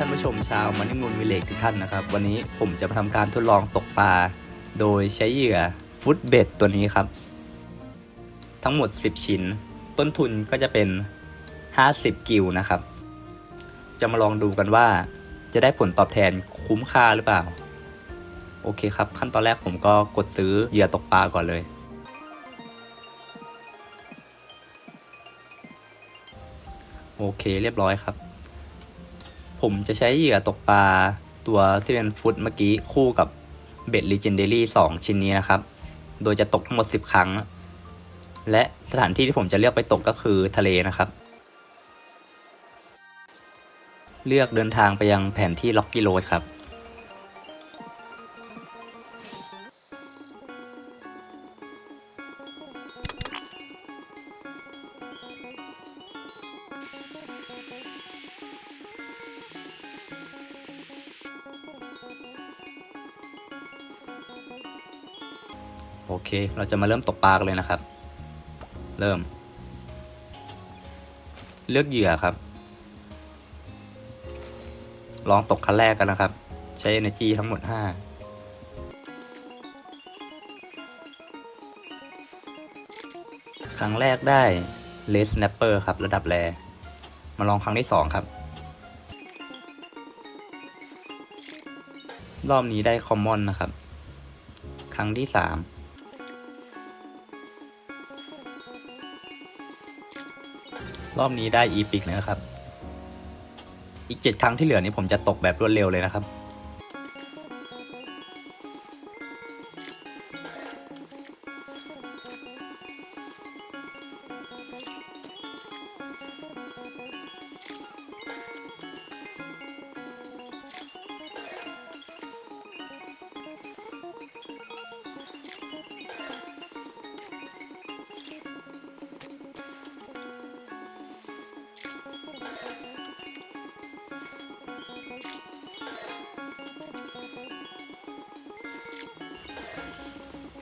ท่านผู้ชมชาวมันนี่มูลวิเลกทุกท่านนะครับ วันนี้ผมจะมาทำการทดลองตกปลา โดยใช้เหยื่อฟุตเบ็ดตัวนี้ครับ ทั้งหมด 10 ชิ้น ต้นทุนก็จะเป็น 50 กิวนะครับ จะมาลองดูกันว่า จะได้ผลตอบแทนคุ้มค่าหรือเปล่า โอเคครับ ขั้นตอนแรกผมก็กดซื้อเหยื่อตกปลาก่อนเลยโอเคเรียบร้อยครับ ผมจะใช้เหยื่อตกปลาตัวที่เป็นฟุตเมื่อกี้คู่กับเบ็ด Legendary 2ชิ้นนี้นะครับ โดยจะตกทั้งหมด 10 ครั้ง และสถานที่ที่ผมจะเลือกไปตกก็คือทะเลนะครับ เลือกเดินทางไปยังแผนที่ล็อกกี้โรดครับ โอเค เราจะมาเริ่มตกปลากันเลยนะครับ เริ่ม เลือกเหยื่อครับ ลองตกครั้งแรกกันนะครับ ใช้ energy ทั้งหมด 5ครั้งแรกได้ l e s snapper ครับ ระดับแร มาลองครั้งที่ 2 ครับ รอบนี้ได้ common นะครับ ครั้งที่ 3 รอบนี้ได้อีพิกนะครับ อีก 7 ครั้งที่เหลือนี้ผมจะตกแบบรวดเร็วเลยนะครับ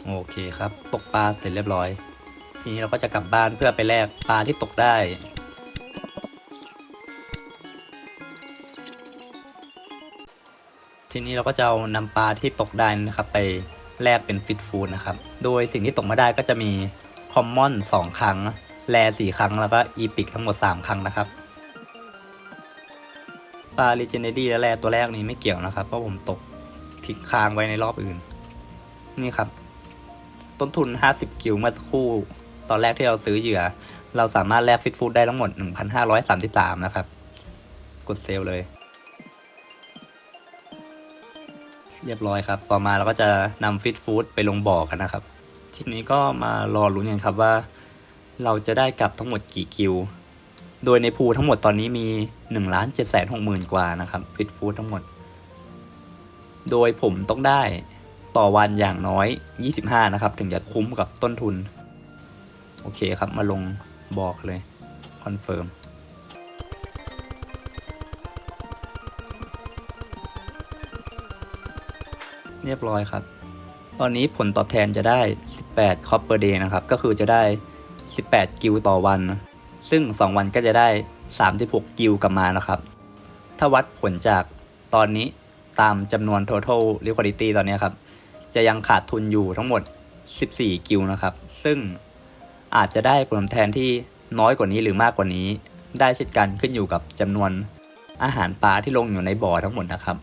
โอเคครับ ตกปลาเสร็จเรียบร้อย ทีนี้เราก็จะกลับบ้านเพื่อไปแลกปลาที่ตกได้ ทีนี้เราก็จะเอานำปลาที่ตกได้นะครับไปแลกเป็นฟิตฟูดนะครับ โดยสิ่งที่ตกมาได้ก็จะมีคอมมอน2 ครั้ง แร่4ครั้ง แล้วก็อีพิกทั้งหมด 3 ครั้งนะครับ ปลา Legendary และแร่ตัวแรกนี้ไม่เกี่ยวนะครับ เพราะผมตกทิ้งค้างไว้ในรอบอื่น นี่ครับ ต้นทุน 50 กิวเมื่อสักครู่ ตอนแรกที่เราซื้อเหยื่อ เราสามารถแลกฟิตฟูดได้ทั้งหมด 1,533 นะครับ กดเซลเลย เรียบร้อยครับ ต่อมาเราก็จะนำฟิตฟูดไปลงบ่อกันนะครับ ทีนี้ก็มารอลุ้นกันครับว่า เราจะได้กลับทั้งหมดกี่กิวโดยในพูลทั้งหมดตอนนี้มี1ล้าน7แสน6หมื่นกว่านะครับฟิตฟูดทั้งหมด โดยผมต้องได้ ต่อวันอย่างน้อย 25 นะครับ ถึงจะคุ้มกับต้นทุน โอเคครับมาลงบอกเลย คอนเฟิร์มเรียบร้อยครับ ตอนนี้ผลตอบแทนจะได้ 18 copper day นะครับ ก็คือจะได้ 18 กิลต่อวัน ซึ่ง 2 วันก็จะได้ 36 กิลกลับมานะครับ ถ้าวัดผลจากตอนนี้ตามจำนวน total liquidity ตอนนี้ครับ จะยังขาดทุนอยู่ทั้งหมด 14 กิลนะครับ ซึ่งอาจจะได้ผลตอบแทนที่น้อยกว่านี้หรือมากกว่านี้ ได้เช่นกันขึ้นอยู่กับจำนวนอาหารปลาที่ลงอยู่ในบ่อทั้งหมดนะครับ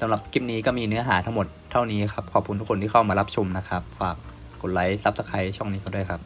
สำหรับคลิปนี้ก็มีเนื้อหาทั้งหมดเท่านี้ครับ ขอบคุณทุกคนที่เข้ามารับชมนะครับ ฝากกดไลค์ซับสไครต์ช่องนี้เขาด้วยครับ